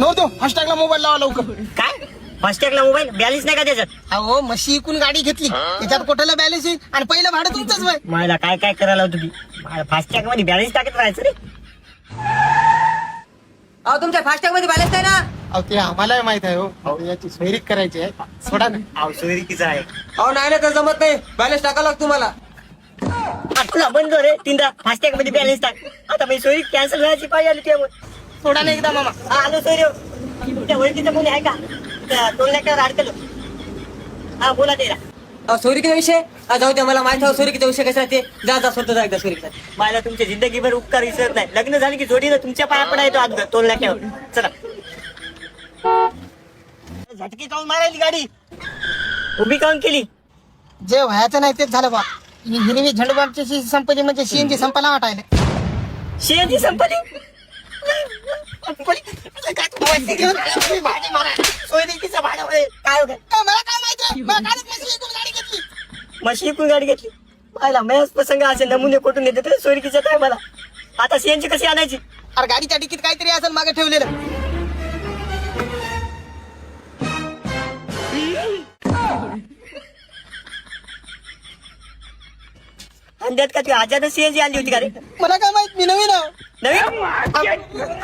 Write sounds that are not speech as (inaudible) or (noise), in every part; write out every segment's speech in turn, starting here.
नव्हतो. फास्टॅगला मोबाईल लावा लवकर. काय? फास्टॅगला मोबाईल बॅलन्स नाही का त्याच्यात? अहो मशी इकून गाडी घेतली. त्याच्यात कोटाला बॅलन्स येईल आणि पहिलं भाडं तुमचंच वय. मला काय काय करायला होतं तुम्ही फास्टॅगमध्ये बॅलन्स टाकत राहायचं रे. अहो तुमच्या फास्टॅगमध्ये बॅलन्स नाही ना? अहो ते आम्हालाही माहीत आहे हो. अहो, याची सोयरीक करायची आहे. सोडा ना. अहो सोयरीकीचं आहे. अहो नाही ना तर जमत नाही. बॅलन्स टाका लागतो तुम्हाला. आ, तुला बंद रे. तीनदा फास्टॅगमध्ये बॅलन्स टाक. आता मी सोयरी कॅन्सल व्हायची पाहिजे आली त्यामुळे. सोडा ना एकदा मामा. हा आलो सोयरी. तुमच्या ओळखीचं कोणी आहे का? दोन लाखावर अडकलो हा बोला तेरा. अहो सोयरीकीचा विषय? जाऊ द्या मला माहीत सोयरीकीचा विषय कसा ते. जा जा स्वतः जा एकदा सोयरीकीचा. मला तुमच्या जिंदगीभर उपकार विसरत नाही. लग्न झाले की जोडीनं तुमच्या पाया पडा येतो आज दोन लाखावर चला. झटकी काऊन मारायली गाडी? उभी काऊन केली? जे व्हायचं नाही तेच झालं बा. ही हिरवी झेंडूबामची संपत्ती म्हणजे सीएनजी संपायला वाटायला. शेती संपली? मशी इकून गाडी घेतली. पाहिला मयाच प्रसंग असे नमुने कुठून येते ते सोयरीकीचं काय मला? आता सीएनची कशी आणायची? अरे गाडीच्या तिकीट काहीतरी असेल मागे ठेवलेलं. आणि त्यात का ती आजाद सीएनजी आणली होती का रे? मला काय माहीत मी नवीन आहो. नवीन?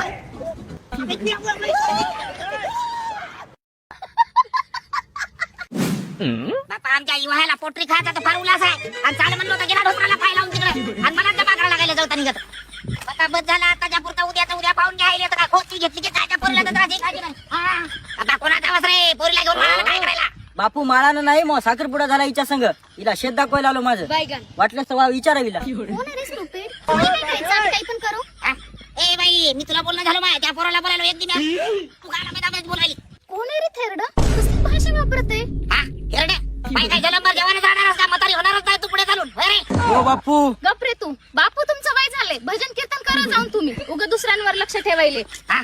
बापा आमच्या युवाला पोटरी खायचा तर फार उल्हास आहे. आणि चाल म्हणलं होतं गेला ढोकराला पाय लावून तिकडे. आणि मला करायला लागायला जाऊता निघत. आता बस झाला आताच्या पुरता उद्याचा उद्या पाहून घ्यायला तर काय खोची घेतली की काय त्या पोरीला तर त्रास आहे नाही. हा. आता कोणाचा वास रे? पोरीला घेऊन मला काय करायला? बापू माळानं नाही मग साखरपुडा झाला हिच्या संग. हिला शेत दाखवायला आलो माझं. बैगन वाटलंच तर वा विचारा हिला. कोण आहे रे stupid? कोणी काय करायचं? आम्ही काही पण करू? हा? ए बाई मी तुला बोलणं झालं माय. त्या पोराला बोलायला एक दिन तू काय मैदानात बोलायली. कोण आहे रे थेरड? कसली भाषा वापरते? हा हेरडे बाई काय जलंबर जेवण जाणारच का? म्हातारी होणारच नाही तू पुढे चालून. होय रे? हो बापू. गप रे तू. बापू तुमचं वय झालंय. भजन कीर्तन करा जाऊन तुम्ही. उगा दुसऱ्यांवर लक्ष ठेवायले. हा.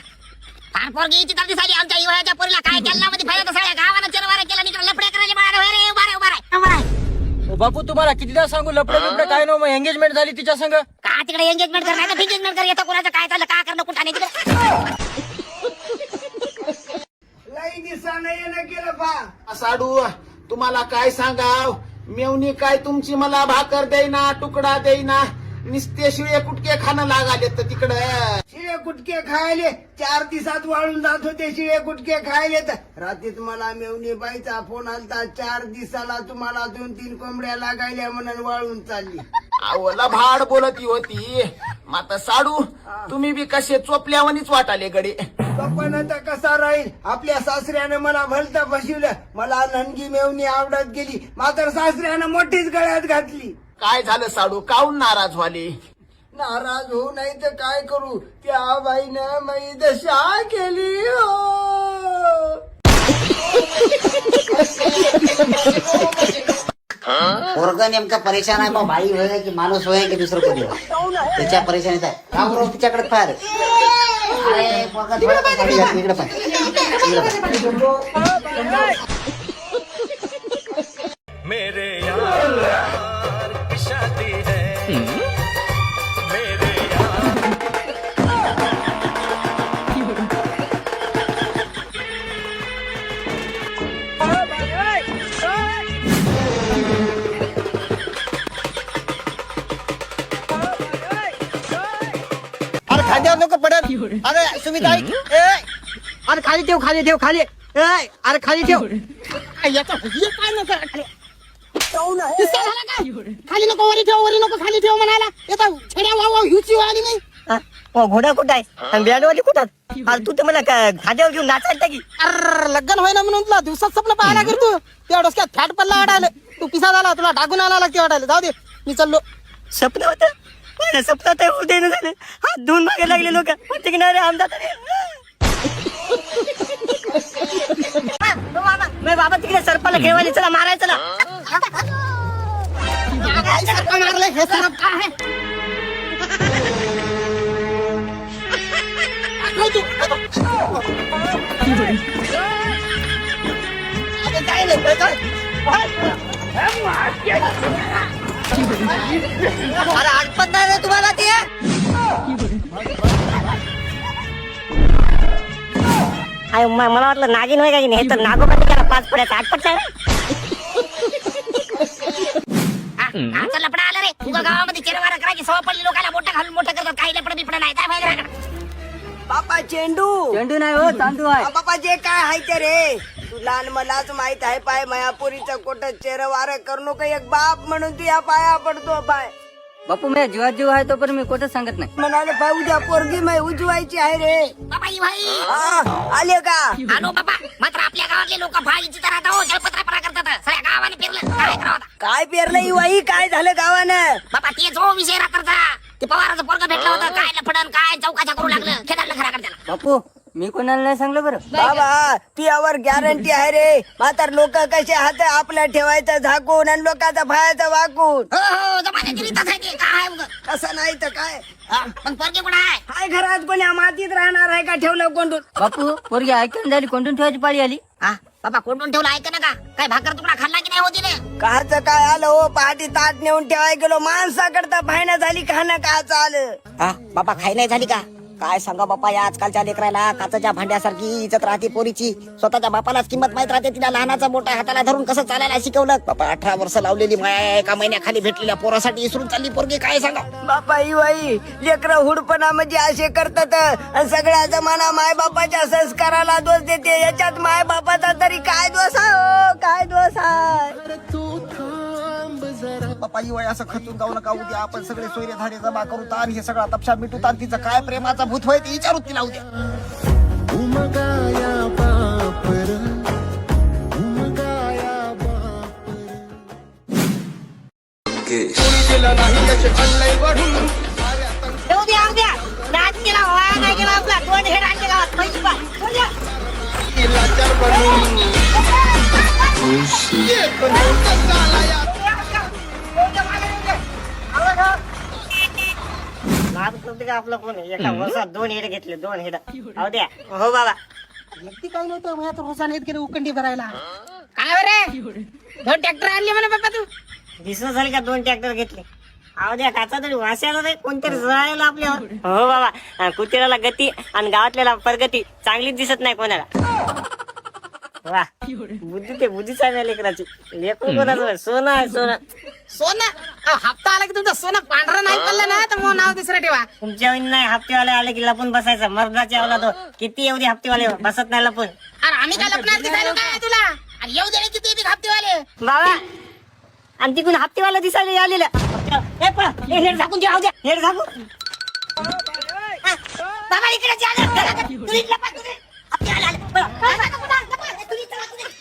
पोरगी हिची तर आमच्या युवाच्या पोरीला. काय केलं मध्ये फायदा? सगळ्या गावानं चरवारा केला निकडे लफड्या करायला बाळा होय रे उभा रे उभा रे उभा रे बापू तुम्हाला कितीदा सांगू? लपडे बिपडे काय नो मग एंगेजमेंट झाली तिच्या संग? का तिकडे एंगेजमेंट कर? नाही एंगेजमेंट कर. येतं कोणाचं? काय चाललं? का करणं? कुठं नाही तिकडे? लई दिसानं येणं केलं पा साडू तुम्हाला काय सांगाव? मेवणी काय तुमची? मला भाकर देईना तुकडा देईना. निस्ते शिळे कुटके खाणं लागाले तर तिकडं. शिळे कुटके खायले चार दिवसात वाळून जात होते शिळे कुटके खायले तर. रात्रीत मला मेवणी बाईचा फोन आलता चार दिवसाला तुम्हाला दोन तीन कोंबड्या लागायल्या म्हणून वाळून चालली. आवला भाड बोलती होती. माता साडू तुम्ही बी कसे चोपल्यावानीच वाटाले गडे. पण आता कसा राहील? आपल्या सासऱ्यानं मला भलता फसवलं. मला ननगी मेवणी आवडत गेली. मात्र सासऱ्यानं मोठीच गळ्यात घातली. काय झालं साडू? काऊन नाराज व्हाले? नाराज होऊ नाही तर काय करू? त्या बाईनं मी दशा केली हो. पोरग नेमका परेशान आहे मग बाई होय की माणूस होय की दुसरं कोणी? होय त्याच्या परेशानीत आहे. तिच्याकडे फार अरे पोरगा थोडा इकडे इकडे. मेरे यार। खाली ठेव खाली ठेव खाली. ए, अरे खाली ठेव. याचा हे काय नको अरे. दिसता झाला काय? खाली नको वरी ठेव वरी नको खाली ठेव म्हणाला येता छड्या वाव वाव हिवची आली नाही हा, ओ, घोडा कुठं आहे? आणि बँडवाली कुठं आहे? अरे तू तर मला का- खाद्यावर घेऊन नाचायला की अरे लग्न होय ना म्हणून तुला दिवसात स्वप्न पाहायला कर तू. त्या डोसक्यात फॅट पडला वाटायला तू पिसा झाला तुला टाकून आला लागते वाटायला जाऊ दे मी चाललो. स्वप्न होत? माझ्या स्वप्नात उदय झाले. हात धुवून मागे लागले लोक. म्हणते की नाही रे आमदार बाबा तिकडे सरपाला खेळवायला चला मारायचं ना हे सरप काय अरे नाही, आठपत नाही रे तुम्हाला ते. आय, म- मला वाटलं नागिन होय का की नाही? हे तर नागोबा गेला पाच पड्याचा आठ पडला लपडा आला रे. तुझ्या गावामध्ये चेरवारा करायची सवय पडली लोकांना मोठा घालून मोठं करतात. काही लपड बिपड नाही. काय माहिती बापा चेंडू. चेंडू नाही हो तांदूळ आहे. बापा जे काय आहे ते रे. तू लहान मलाच माहीत आहे पाय मायापुरीचं कोट चेर वार करू नको. एक बाप म्हणून तू या पाया पडतो पाय. बापू मी जीवात जीव आहे तो पण मी कुठं सांगत नाही। म्हणाले पाय उद्या पोरगी मै उजवायची आहे रे। बाबा ही भाई। हा, आले का? आलो बाबा मात्र आपल्या गावातले लोक फाळीची तर आता हो जलपत्रा करतात. सगळ्या गावाने फिरलं काय करावं आता? काय पेरलं ही वाई काय झालं गावानं? बाबा तेच हो विषय रात्रचा ते पवाराचं पोरग भेटलं होतं. काय लफडन काय चौकाच्या करू लागलं. खेळायला खरा कर त्याला. बापू मी कोणाला नाही सांगलं बरं. बाबा तुझ्यावर गॅरंटी आहे रे. म्हातार लोक कसे हात आपल्या ठेवायचं झाकून आणि लोकांचा फायाचं वाकून. हो हो जमान्याची रीतच आहे ते. काय उगं? कसं नाही तर काय? हा, पण पोरगे कुठं आहे? काय घरात कोणी मातीत राहणार आहे का ठेवलं कोंडून? बापू पोरगी ऐकून झाली कोंडून ठेवायची पाळी आली. हा बाबा कोंडून ठेवलं ऐक ना का काय भाकर तुकडा खाल्ला की नाही होती रे काच काय आलं हो? पहाटे ताट नेऊन ठेवाय गेलो. माणसाकडता फायना झाली खाणं काच आलं. हा बाबा खाई नाही झाली का? काय सांगा बापा या आजकालच्या लेकराला? काचाच्या भांड्यासारखी इज्जत राहते पोरीची. स्वतःच्या बापालाच किंमत माहीत राहते. तिला लहानाचा मोठा हाताला धरून कसं चालायला शिकवलं? बापा अठरा वर्ष लावलेली माया एका महिन्याखाली भेटलेल्या पोरासाठी इसरून चालली पोरगी काय सांगा? बापा ही बाई लेकर हुडपणा म्हणजे असे करतात. आणि सगळ्या जमाना माय बापाच्या संस्काराला दोष देते. याच्यात माय बापाचा तरी काय दोष आहे? हो? काय दोष आहे? बापा ही वय असं खचून जाऊ नका उद्या आपण सगळे सोयरे धारे जमा करू तार हे सगळा तपशा मिटू तार तिचं काय प्रेमाचा भूत होय ते विचारू तिला उद्या. येऊ द्या येऊ द्या. नाच केला वाया नाही केला आपला. दोन हेड आणले गावात माहिती पा. येऊ द्या. (laughs) आपलं कोण एका वर्षात दोन हेड घेतले दोन हेड अहो द्या. हो बाबा. व्यक्ती काय नव्हतं? मग आता रोजा नाहीत गेले उकंडी भरायला. काय बरे दोन ट्रॅक्टर आणले म्हणे बाबा तू. दिसणं झाली का दोन ट्रॅक्टर घेतले? अहो द्या काचा तरी वाशाला नाही कोणतरी जळायला आपल्यावर. हो बाबा. कुत्र्याला गती आणि गावातल्याला प्रगती चांगलीच दिसत नाही कोणाला. वा. बुद्धी ते बुद्धीच आहे लेकराची लेकरू कोणाचं? सोनं आहे सोनं. सोनं? अहो, हप्ता आला की तुमचा सोनं पांढरं नाही पडलं ना? तर मग नाव दुसरं ठेवा. तुमच्या वहिनी नाही हप्तेवाले आले की लपून बसायचं. मर्दाच्या आवला तो. किती एवढी हप्तेवाले? बसत नाही लपून. अरे आम्ही काय लपणार? दिसायलो काय तुला? आणि येऊ दे रे किती बी हप्तेवाले? बाबा. आणि तिकडून हप्तेवाला दिसायला आलेलं. हे पळा, हे हेड झाकून ठेवा द्या हेड झाकून. बाबा इकडे जा ना. हप्तेवाले आले, पळा लपा, तुम्ही चला, तुम्ही. तुम्ही चला.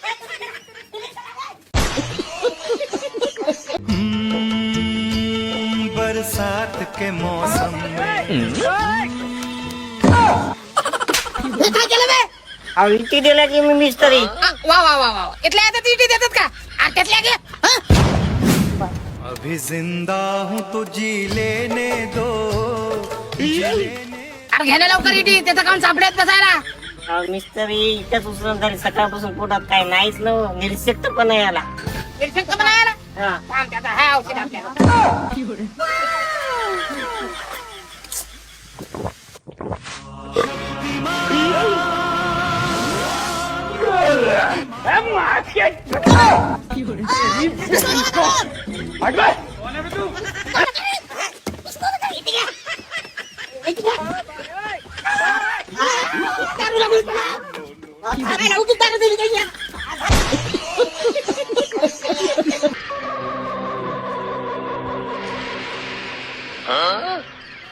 बरसात के मौसम में काय केलं बे? अहो, इथे दिला की मी मिस्त्री. आ, वा वा वा वा इथल्या येतात इथे देतात का? आ, त्यातल्या घे? अभी जिंदा हूँ तो जी लेने दो। अरे घेणे लवकर इथे त्याचं काम सापड्यात बसायला. अहो, मिस्त्री इथंच उचलून झाली सकाळपासून पोटात काय नाहीच न निर्शक्त पण आला निरीक्षक पण हा. थांब, त्याचा हा औषध आपल्याला. अरे, उगीच दारू दिली काही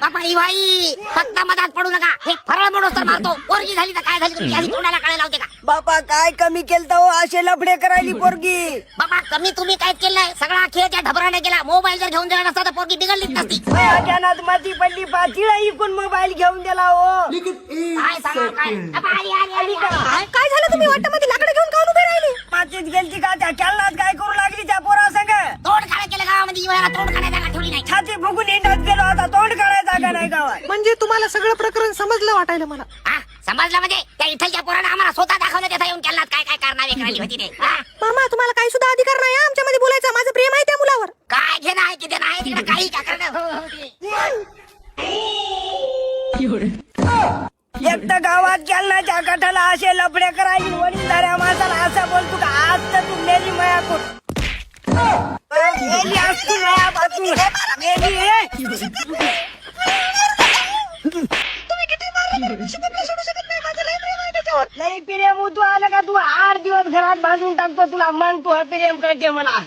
बापा ही बाई फक्त मधात पडू नका. हे फरळ मोडोस तर मारतो. पोरगी झाली तर काय झाली? आधी तोंडाला कळे लावते का? बापा काय कमी केलं हो? असे लफडे करायली (laughs) पोरगी. बाबा कमी तुम्ही काय केलंय? सगळा खेळ त्या ढबराने केला. मोबाईल जर घेऊन दिला नसता तर पोरगी बिघडलीच नसती. (laughs) अचानक माती पडली. पाचीला इकून मोबाईल घेऊन दिला हो. काय सांगा काय? बाबा, आली, आली, आली, आली. काय? झालं तुम्ही? वाटामध्ये लाकडं घेऊन काऊन उभे राहिली? मातीत गेलती का? त्या केलनात काय करू लागली त्या पोरा संग? तोंड काळ केलं गावामध्ये. वेळेला तोंड काढायला जागा ठेवली नाही. छाती फुगून हिंडत गेलो. आता तोंड काढायचा का नाही गावात. म्हणजे तुम्हाला सगळं प्रकरण समजलं वाटायला मला. हा समजलं म्हणजे त्या इथलच्या पोरानं आम्हाला स्वतः दाखवलं त्याचा येऊन केला काय होती हा? मामा तुम्हाला काही सुद्धा अधिकार नाही आमच्यामध्ये बोलायचा. माझं प्रेम आहे त्या मुलावर. काय घेणं आहे की देणं आहे? तिकडे काही का करणं? हो, हो, ते. एक तर गावात जालनाच्या कठाला असे लफडे करायची वडीलधाऱ्या माणसाला असं बोलतो का? आज तर तू मेली असती हे. प्रेम तू आलं का तू? दिवस घरात बांधून टाकतो तुला मान तू प्रेम करते मला.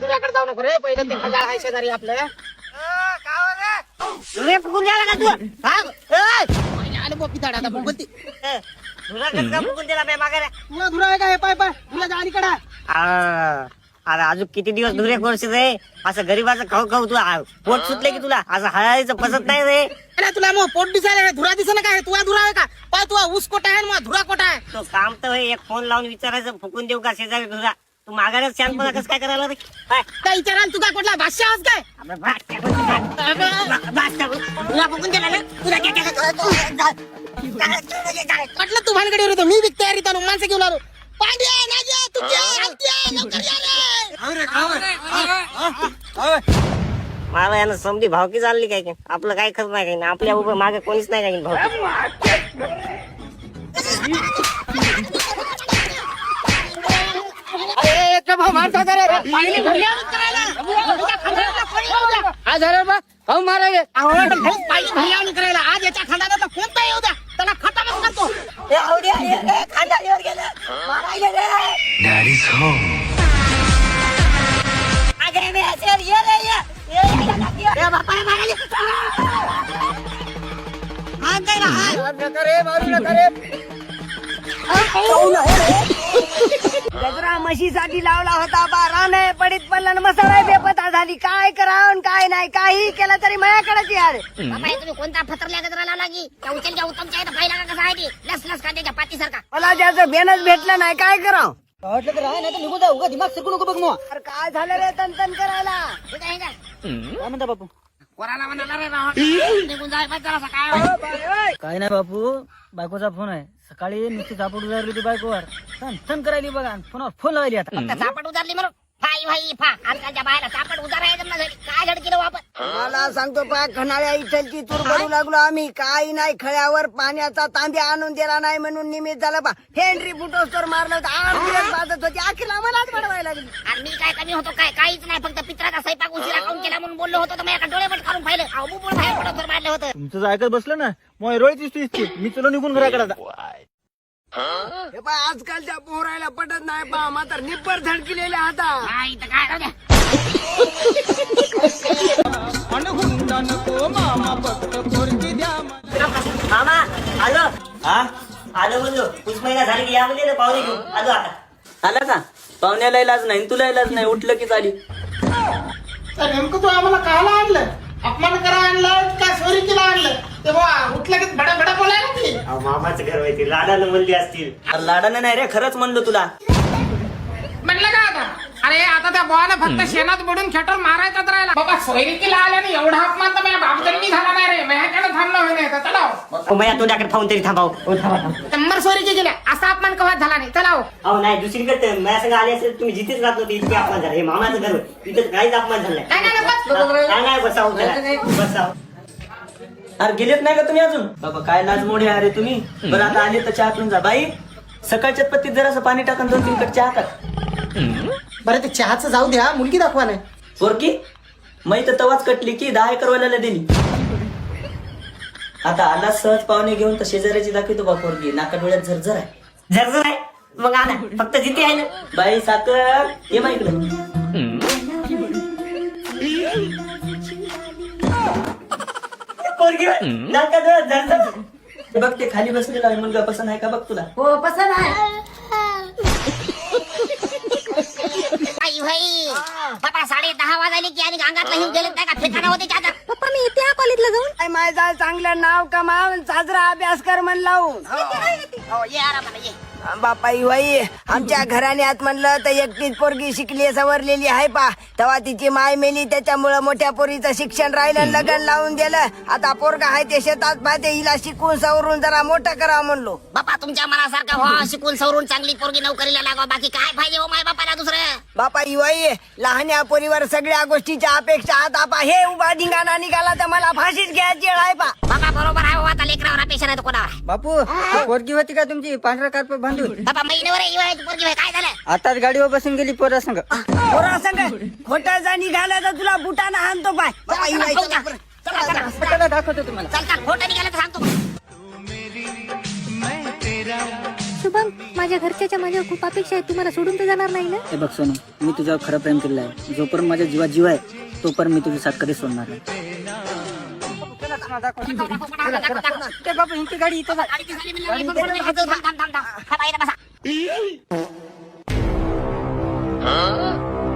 तुझ्याकडे जाऊ नको रे पहिले ते हजार आहे शेजारी आपल्या अरे अजून किती दिवस दुरे करशील रे? असं गरीबाचं खाऊ खाऊ तू आ, पोट सुटले की तुला? असं हळायचं पसत नाही रे. अरे तुला मग पोट दिसायला धुरा दिसे ना काय? तुला धुरा आहे का? पाय तुला ऊस कोटा आहे मग धुरा कोटा आहे. तो काम तर होय, एक फोन लावून विचारायचं फुकून देऊ का शेजारी तुझा तू माघाऱ्यात शहाणपणा कसं काय करायला रे काय? त्या विचारायला तुझा कुठला भाष्य आवाज काय. भा-. तुला ना? तुला काय काय काय- काय- काय- काय- काय- म्हटलं तू भानगडीवर येतो मी बी तयारी चालू माणसं घेऊन आलो. पांड्या नाग्या तू लवकर या रे. मला यानं समधी भावकी चालली काय काय आपलं काय खरं नाही काही नाही. आपल्या उभं मागे कोणीच नाही काही भावकी. आज अरे बा भाऊ भाऊ भरल्यावर करायला आज याच्या खांदा कोणता येऊ द्या त्याला खतमच करतो गेलं. मारायला रे. अगे, मी असेल, ये रे, ये. ये, ये, ये, ये. ए, बापा, मारायला. हात दे ना, हात. गजरा म्हशीसाठी लावला होता बा. राणे पडीत पडला मसाला बेपता झाली. काय करावं काय नाही काही केलं तरी माझ्याकडेच यार. बाबा तुम्ही कोणता फतरल्या गजरा लावला की? त्या उचलच्या उत्तमच्या इथं पाहिला का कसा आहे ते? लस लस कांद्याच्या पातीसारखा. मला त्याचं बेनच भेटलं नाही काय करावं? वाटलं तर नाही तर निघून जा उगा दिमाग नको बघ मग. अरे काय झालं रे तन तन करायला? काय म्हणता बापू? पोराला म्हणाला रे राव. निघून जाय पाहिजे जरासा काय काय नाही बापू बायकोचा फोन आहे. सकाळी नुसती झापड उजारली होती बायकोवर. थन थन करायली बघा फोनावर फोन लावली आता. चापट उजारली म्हणून. फाई भाई फा. आजकालच्या बाहेर चापट उजारायचं ना झाली काय धड केलं वापर मला सांगतो पा खणाळ्या इथलची तूर बनू लागलो आम्ही. काही नाही खळ्यावर पाण्याचा तांब्या आणून दिला नाही म्हणून निमित्त झालं पा हेनरी फुटोस तर मारलं होतं. आठ दिवस बाजत होती. अखेर आम्हालाच बनवायला लागली. आणि मी काय कमी होतो काय? काहीच नाही. फक्त पित्राचा स्वयंपाक उशिरा खाऊन केला म्हणून बोललो होतो तर मी एका डोळे काढून पाहिलं. अहो बुबुळ बाहेर पडत मारलं होतं. तुमचं जर ऐकत बसलं ना. मग रोळीच दिसतो इतकी मी चलो निघून घराकडे आता. हे पा आजकालच्या पोरायला पटत नाही पा मात्र निब्बर झडकिलेले आता. हा, काय राहू द्या मामा आलो. हा? आलो म्हणलो. कुछ महिना झाली की या म्हणजे ना पाहुणे घेऊन. आलो आता. आला का? पाहुण्याला इलाज नाही तुला इलाज नाही उठलं की चाली. नेमकं तू आम्हाला कायला आणलं? अपमान करा आणलं का चोरी केला आणलं? ते बा उठलं की बडा बडा बोलायला की मामाचं घर माहिती लाडानं म्हणली असतील. लाडानं नाही रे खरंच म्हणलो तुला. म्हणलं का आता? अरे आता त्या बोवाला फक्त शेणात बुडून खेटून मारायचाच राहिला बाबा सोयरिकीला आल्याने एवढा अपमान तर माझ्या बापजन्मी झाला नाही रे माझ्याकडे थांबणं होई नाही तर चला भैया तोंडाकडे पाहून तरी थांबाव शंभर सोयरीकी गेल्या असा अपमान कवा झाला नाही चला हो. अहो नाही दुसरीकडे माझ्या संग आले असेल तुम्ही जिथेच राहत होते इतके अपमान झाले हे मामाचं घर इथं काहीच अपमान झालं नाही, नाही, नाही, बस. नाही नाही बसाव बसाव अरे गेलेत नाही का तुम्ही अजून बाबा काय लाज मोडे अरे तुम्ही बरं आता आले तर चहा पिऊन जा बाई सकाळच्या पत्तीत जरासं पाणी टाकून दोन तीन कट चहा टाक बरं ते चहाचं जाऊ द्या मुलगी दाखवा नाही पोरकी मग तर तवाच कटली की दहा एकर वाल्याला दिली. आता आला सहज पाहुणे घेऊन तर शेजाऱ्याची दाखवतो बा पोरगी. नाका डोळ्यात झरझर आहे. जर आहे? मग आला फक्त जिथे आहे ना. बाई साखर ये मा इकडे. पोरगी नाका डोळ्यात झरझर. हे बघ ते खाली बसलेला आहे. मुलगा पसंत आहे का? बघ तुला. हो पसंत आहे. आई भाई बाबा साडे दहा वाजले की आणि अंगातला हिव गेलं काय का? ठिकाणा होते चादर पप्पा मी त्या कॉलेजला जाऊन. माझा चांगलं नाव कमाव साजरा अभ्यास कर म्हण लावून हो ये आरामाला ये. बापा बाई आमच्या घराण्यात म्हणलं तर एकटीच पोरगी शिकली सवरलेली आहे पा. तेव्हा तिची माय मेली त्याच्यामुळं मोठ्या पोरीचं शिक्षण राहिलं लग्न लावून दिलं. आता पोरगा आहे ते शेतात पाहते हिला शिकून सवरून जरा मोठं करा म्हणलो. बापा तुमच्या मनासारखं व्हा शिकून सवरून चांगली पोरगी नोकरीला लागा. बाकी काय पाहिजे हो माय बापाला दुसरं? बापा बाई लहान्या पोरीवर सगळ्या गोष्टीच्या अपेक्षा आता पा हे उभा धिंगाणा निघाला तर मला फाशीच घ्यायची आहे पा. बाबा बरोबर आहे हो, आता लेकरावर अपेक्षा नाही तर कोणावर. बापू पोरगी होती का तुमची? पांढरा कार्प बांधून बाबा महिन्यावर येवायची पोरगी होय, काय झालं? आताच गाडीवर बसून गेली पोरा संग. पोरा संग खोटा जा निघाला तर तुला बुटाना हाणतो पाय. बापा ही बाई, चला, चला, चला, चला, चला, चला. त्याला दाखवतो तुम्हाला. चल चल खोटं निघालं तर सांगतो शुभम माझ्या घरच्याच्या माझ्यावर खूप अपेक्षा आहे तुम्हाला सोडून तर जाणार नाही ना? हे बघ सोनू मी तुझ्यावर खरं प्रेम केलं आहे. जोपर्यंत माझ्या जीवात जीव आहे तोपर्यंत मी तुझी साथ कधी सोडणार नाही. ते बापू यांची गाडी इथं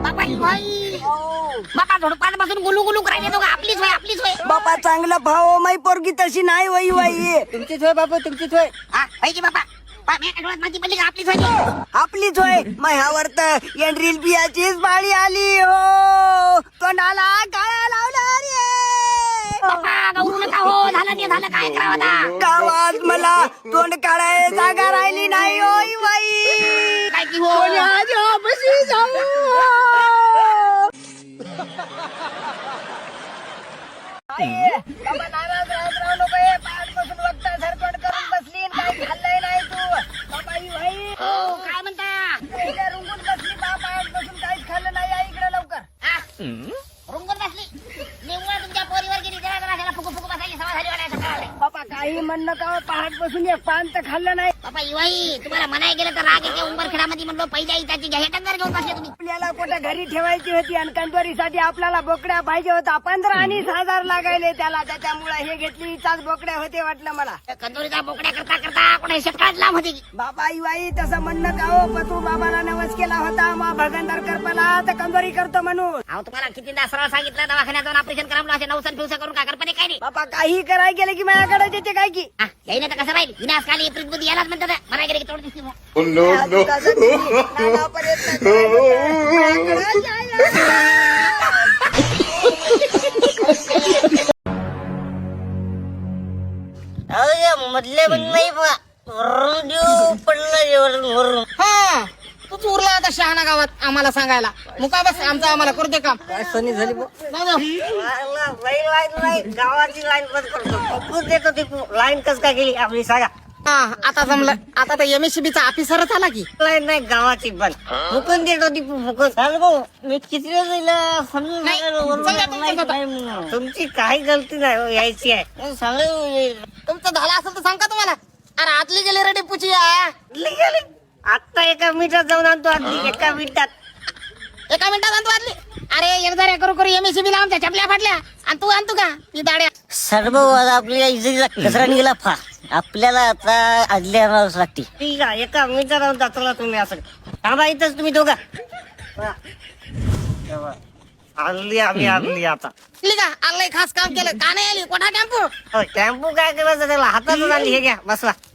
बापा, ही गुलू गुलू करायला आपलीच होय आपलीच होय बापा भाव माई पोरगी तशी नाही वही वही तुमचीच होय बापू तुमचीच होय हा होय बापा बा, मी डोळ्यात पडली का आपलीच होय ती? आपलीच होय माझ्यावर तर एंड्रिल बियाचीच बाळी आली हो तोंडाला काळा लावला रे गौरू नका हो झालं ते झालं काय करावं आता? गावात मला तोंड काढाय जागा राहिली नाही होय बाई. काय की हो? आजोबाशी जाऊ. आई, बाबा नाराज राहत राहू नको. पाठपासून वक्ता सरपट करून बसली आणि काही खाल्लंय नाही तू. बाबा ही भाई हो, काय म्हणता? इकडे रुंगून बसली बाबा आजपासून काहीच खाल्लं नाही इकडे लवकर. हा? रुंगून बसली निव्वळ तुमच्या पोरीवर गेली जरा जरा त्याला फुकू फुकू बसायची सवय झाली वाटायला सकाळी. बाबा काही म्हणणं का पहाट बसून एक पान तर खाल्लं नाही. तुम्हाला म्हणाय गेलं तर राग येते. उंबरखेडामध्ये म्हणलो पहिल्या त्याची घ्या टंगर घेऊन बसले तुम्ही. आपल्याला कुठं घरी ठेवायची होती आणि कंदोरीसाठी आपल्याला बोकड्या पाहिजे होता. पंधरा आणि हजार लागायले त्याला त्याच्यामुळे हे घेतली. इचाच बोकड्या होते वाटलं मला. त्या कंदोरीचा बोकड्या करता करता कोणा शेतकाळात लांब होती बाबा बाई तसं म्हणणं का हो? पतू बाबाला नवस केला होता. मग भगंदर करपला. तर कंदोरी करतो म्हणून. अहो तुम्हाला कितीदा सरळ सांगितलं दवाखान्यात जाऊन ऑपरेशन करा असे नवसन फिवसन करून काय करपणे काय नाही? बाबा काही कराय गेलं की माझ्याकडे येते काय की? हा, यायनं तर कसं राहील विनाशकाली प्रीत बुद्धी यालाच म्हणतात म्हणाय गेले की तोड दिसली बुवा. मधले पण नाही पडलं हा तूच उरला आता शहाणा गावात आम्हाला सांगायला मुका बस आमचं आम्हाला करते काम काय सनी झाली बुवा. जाऊ जाऊ. गावाची लाईन बंद करतो देतो ती लाईन कस काय गेली आपली सांगा हा आता जमलं आता तर एस चा ऑफिसरच आला की लाईन नाही गावाची पण फुकून देतो ती फुकून सांगू मी किती समजून नाही, चला तुमचं काही गलती नाही हो, यायची आहे सांगू तुमचं झालं असेल तर सांग का तुम्हाला अरे आतली गेली रेडी पुची. गेली आता एका मिनिटात जाऊन आणतो आधी एका मिनिटात. एका मिनिटात आणतो आतली अरे एकदा करू करू एम एस ला आमच्या चपल्या फाटल्या. आणि तू आणतो का? ती दाड्या. सर्व आपल्या इजेला कचरा निघाला फा. आपल्याला आता आदली आणावंच लागते ठीक आहे एका मिनिटात आणून जातो तुम्ही असं. थांबा इथंच तुम्ही दोघा. आणली आम्ही आणली आता. आणली का? आणलंय खास काम केलं. का नाही आली? कोठा टेम्पो? टेम्पो काय करायचं त्याला? हातातच आणली हे घ्या बसवा अरे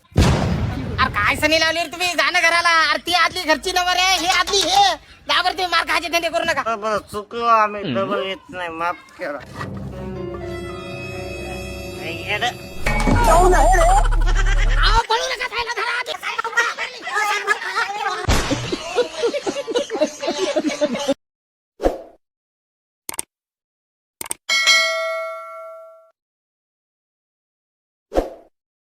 काय सनी लावली रे तुम्ही. जाणं घराला. अरे ती आतली घरची नंबर आहे हे आतली हे. त्यावर तुम्ही मार खायचे धंदे करू नका. बरं चुकलो आम्ही. डबल येत नाही. माफ करा. नाही येडं. अहो, पळू नका खायला धरा. आतली.